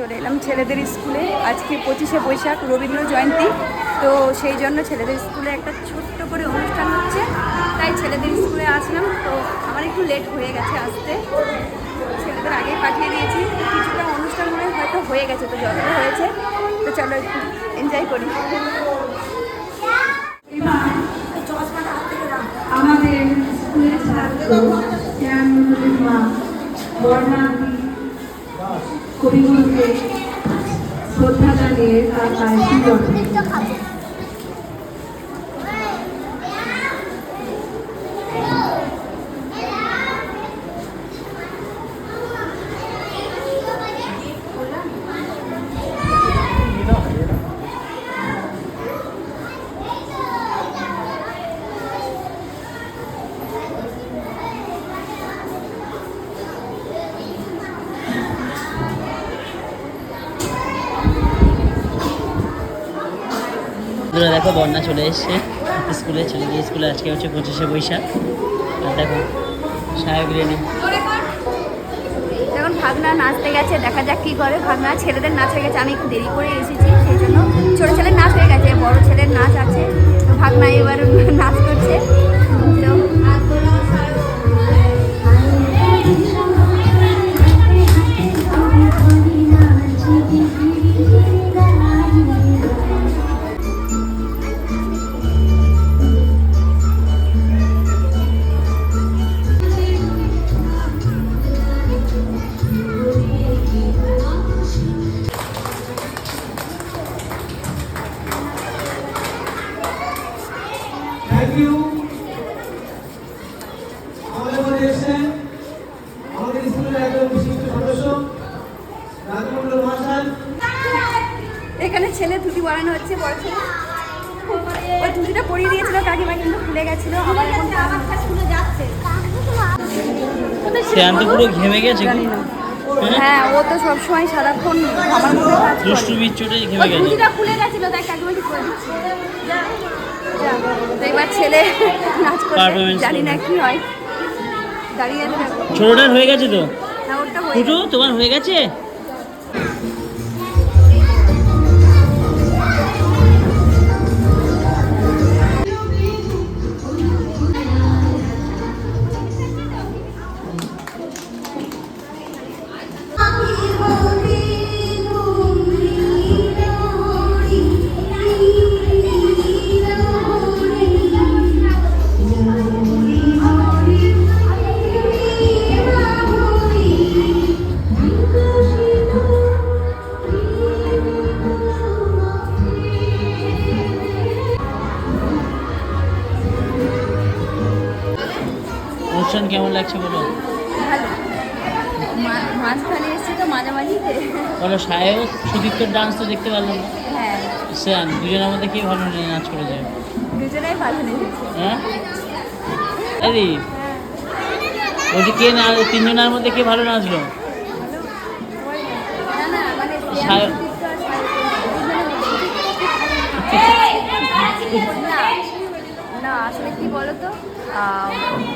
চলে এলাম ছেলেদের স্কুলে। আজকে পঁচিশে বৈশাখ, রবীন্দ্র জয়ন্তী। তো সেই জন্য ছেলেদের স্কুলে একটা ছোট্ট করে অনুষ্ঠান হচ্ছে। তাই ছেলেদের স্কুলে আসলাম। তো আমার একটু লেট হয়ে গেছে আসতে। ছেলেদের আগেই পাঠিয়ে দিয়েছি। কিছুটা অনুষ্ঠান মনে হয়তো হয়ে গেছে তো যতটা হয়েছে। তো চলো একটু এনজয় করি। আমাদের স্কুলের ছাত্র কবিগুরুকে শ্রদ্ধা জানিয়ে তার পায়ে বন্ধুরা দেখো, বন্যা চলে এসছে। স্কুলে চলে গিয়ে স্কুলে আজকে হচ্ছে পঁচিশে বৈশাখ। আর দেখো, সাহেব রেনি ভাগনা নাচতে গেছে, দেখা যাক কি করে। ভাগনা ছেলেদের নাচ হয়ে গেছে, আমি একটু দেরি করে এসেছি, সেই জন্য ছোটো ছেলের নাচ হয়ে গেছে, বড় ছেলের নাচ আছে। ভাগনা এবার নাচ করছে। ছেলে ধুতি পরানো হচ্ছে বড় ছেলে। ওই ধুতিটা পরিয়ে দিয়েছিল কাকিমা কিন্তু খুলে গেছিল আবার এখন খুলে যাচ্ছে শ্রেয়ান্ত পুরো ঘেমে গেছে হ্যাঁ? ও তো সবসময় সারাক্ষণ আমার মধ্যে কাজ করে। দুষ্টু বিচ্ছুটে ঘেমে গেছে। ধুতিটা খুলে গেছিল তাই কাকিমা ঠিক করে দিচ্ছে। তো এবার ছেলে নাচ করছে জানি না কি হয়। দাঁড়িয়ে ছোটটার হয়ে গেছে তো? হয়ে ফুটু। তোমার হয়ে গেছে? কেমন লাগছে বলো? মাঝখানে এসছে তো মাঝামাঝিতে বলো সাহেব সুদীপ্তর ডান্স তো দেখতে পারলাম না? হ্যাঁ। দুজনের মধ্যে কে ভালো নাচ করেছে? দুজনেই ভালো লেগেছে হ্যাঁ? আরে বলছি কে না তিনজনের মধ্যে কে ভালো নাচলো? না মানে না আসলে কি বলতো?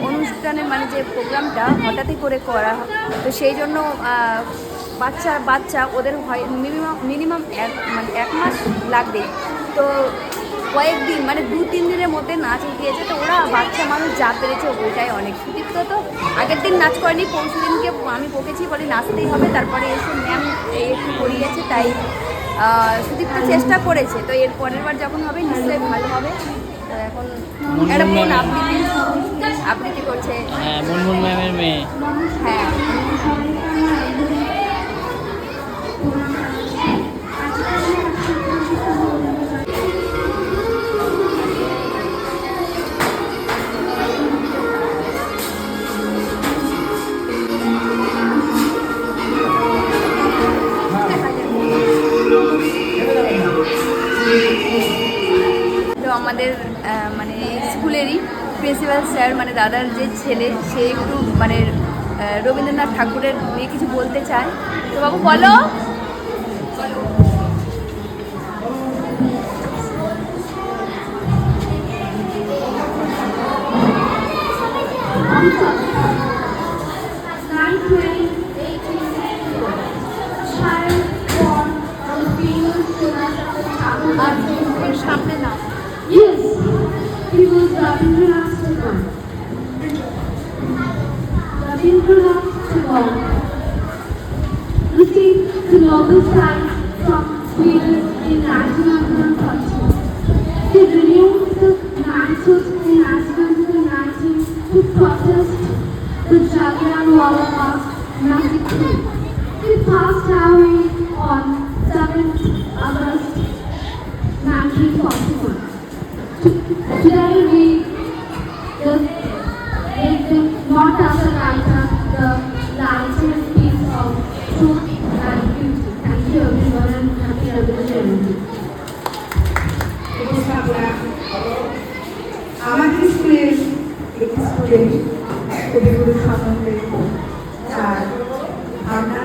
অনুষ্ঠানে মানে যে প্রোগ্রামটা হঠাৎই করে করা তো সেই জন্য বাচ্চা বাচ্চা ওদের হয় মিনিমাম মিনিমাম এক মানে এক মাস লাগবে। তো কয়েকদিন মানে দু, তিন দিনের মধ্যে নাচ গিয়েছে, তো ওরা বাচ্চা মানুষ যা পেরেছে ওটাই অনেক সুদীপ্ত তো আগের দিন নাচ করেনি, পরশু দিনকে আমি বকেছি বলি নাচতেই হবে, তারপরে এসে ম্যাম একটু করিয়েছে, তাই সুদীপ্ত চেষ্টা করেছে। তো এর পরের বার যখন হবে নিশ্চয়ই ভালো হবে। তো এখন একটা আবৃত্তি আবৃত্তি করছে। হ্যাঁ মুনমুন ম্যামের মেয়ে। হ্যাঁ। ছেলে সে একটু মানে রবীন্দ্রনাথ ঠাকুরের নিয়ে কিছু বলতে চায়। তো বাবু বলো। সামনে introduced to all. the global stars from various international cultures. They renewed the manhood in the United to protest the Jagannath of Magic He passed away on 7 August 1940. আমাদের স্কুলের একটি স্টুডেন্ট কবিগুরু সম্বন্ধে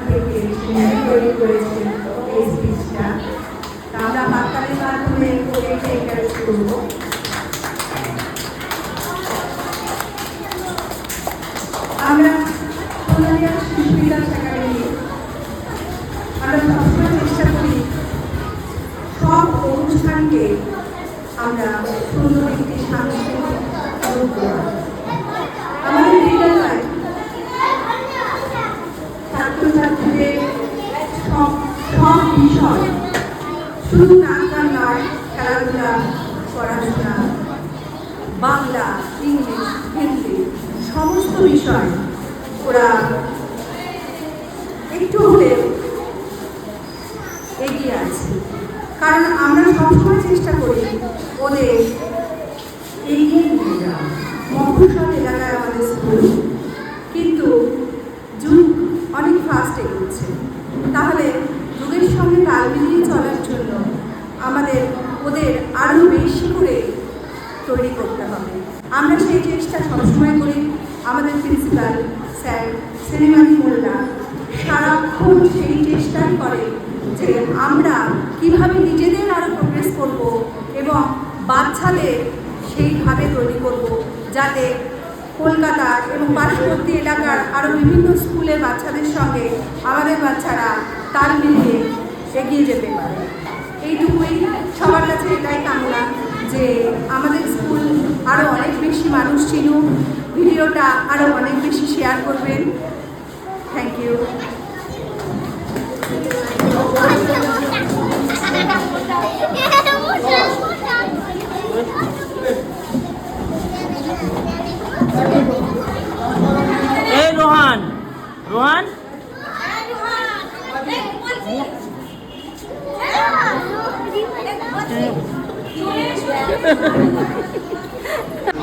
থেকে তৈরি করেছেন এই স্পিচটা আমরা বার্তালের মাধ্যমে কবিকে এনকারেজ করব। শুধু নাচ গান নয় খেলাধুলা পড়াশোনা বাংলা, ইংলিশ, হিন্দি, সমস্ত বিষয় ওরা একটু হলেও এগিয়ে আছে। কারণ আমরা সবসময় চেষ্টা করি ওদের এগিয়ে নিয়ে যাওয়া মফস্বল এলাকায় আমাদের স্কুল কিন্তু যুগ অনেক ফাস্ট এগোচ্ছে তাহলে যুগের সঙ্গে তাল মিলিয়ে চলার জন্য আমাদের ওদের আরও বেশি করে তৈরি করতে হবে। আমরা সেই চেষ্টা সবসময় করি। আমাদের প্রিন্সিপাল, স্যার সিনেমানি মোল্লা সারাক্ষণ সেই চেষ্টাই করে যে আমরা কীভাবে নিজেদের আরও প্রোগ্রেস করব এবং বাচ্চাদের সেইভাবে তৈরি করব যাতে কলকাতা এবং পার্শ্ববর্তী এলাকার আরও বিভিন্ন স্কুলের বাচ্চাদের সঙ্গে আমাদের বাচ্চারা তাল মিলিয়ে এগিয়ে যেতে পারে। এইটুকুই সবার কাছে এটাই কামনা। যে আমাদের স্কুল আরও অনেক বেশি মানুষ ছিল। ভিডিওটা আরও অনেক বেশি শেয়ার করবেন। থ্যাংক ইউ এই রোহান রোহান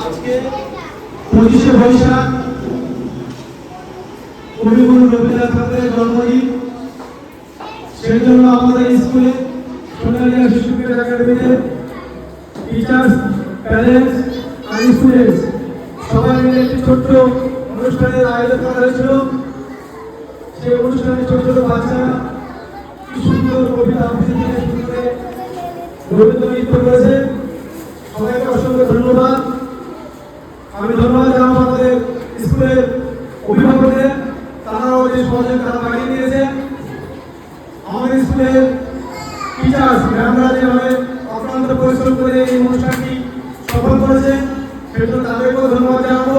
আজকে পঁচিশে বৈশাখ, কবিগুরু রবীন্দ্রনাথ ঠাকুরের জন্মদিন। সেই জন্য আমাদের স্কুলে সোনালিয়া শিশু ক্রীড়া একাডেমিতে টিচার্স প্যারেন্টস আর স্টুডেন্টস সবাই মিলে একটি ছোট্ট অনুষ্ঠানের আয়োজন করা হয়েছিল। সেই অনুষ্ঠানে ছোট ছোট বাচ্চারা কি সুন্দর কবিতা আবৃত্তি করে রবীন্দ্র নৃত্য করেছে। সবাইকে অসংখ্য ধন্যবাদ। আমি ধন্যবাদ জানাব আমাদের স্কুলের অভিভাবকদের। তারাও যে সহযোগিতা বাড়িয়ে দিয়েছে। আমাদের স্কুলের টিচার্স ম্যামরা যেভাবে অক্লান্ত পরিশ্রম করে এই অনুষ্ঠানটি সফল করেছে সেজন্য তাদেরকেও ধন্যবাদ জানাব।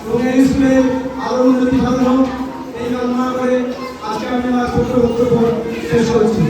এবং এই স্কুলের আরও উন্নতি সাধন এই কামনা করে আজকে আমি আমার ছোট্ট বক্তব্য শেষ করছি।